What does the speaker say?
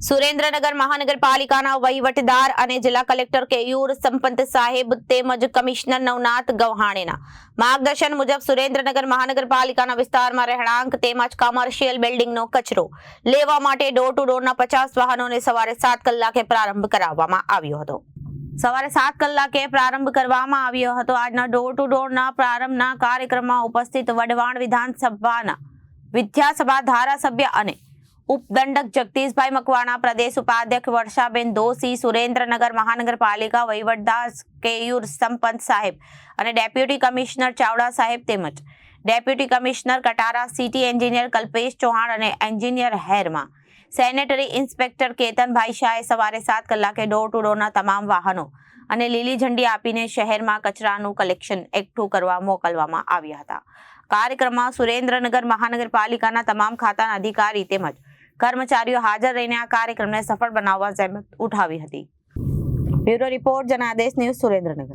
સુરેન્દ્રનગર મહાનગરપાલિકાના વહીવટદાર અને જિલ્લા કલેક્ટર કેયુર સંપંત સાહેબ તેમજ કમિશનર નવનાથ ગવ્હાણેના માર્ગદર્શન મુજબ સુરેન્દ્રનગર મહાનગરપાલિકાના વિસ્તારમાં રહેણાંક તેમજ કોમર્શિયલ બિલ્ડિંગનો કચરો લેવા માટે ડોર ટુ ડોરના પચાસ વાહનોને સવારે સાત કલાકે પ્રારંભ કરાવવામાં આવ્યો હતો. સવારે સાત કલાકે પ્રારંભ કરવામાં આવ્યો હતો. આજના ડોર ટુ ડોરના પ્રારંભના કાર્યક્રમમાં ઉપસ્થિત વઢવાણ વિધાનસભાના વિદ્યાસભા ધારાસભ્ય અને ઉપદંડક જગદીશભાઈ મકવાણા, પ્રદેશ ઉપાધ્યક્ષ વર્ષાબેન દોશી, સુરેન્દ્રનગર મહાનગરપાલિકા વહીવટદાર કેયુર સંપંત સાહેબ અને ડેપ્યુટી કમિશનર ચાવડા સાહેબ તેમજ deputy commissioner Katara city engineer Kalpesh Chauhan અને એન્જિનિયર હેરમાં. સેનેટરી ઇન્સ્પેક્ટર કેતનભાઈ શાહે સવારે સાત કલાકે ડોર ટુ ડોરના તમામ વાહનો અને લીલી ઝંડી આપીને શહેરમાં કચરાનું કલેક્શન એકઠું કરવા મોકલવામાં આવ્યા હતા. કાર્યક્રમમાં સુરેન્દ્રનગર મહાનગરપાલિકાના તમામ ખાતાના અધિકારી તેમજ કર્મચારીઓ હાજર રહીને આ કાર્યક્રમને સફળ બનાવવા જહેમત ઉઠાવી હતી. Bureau report, Janadesh news Surendranagar.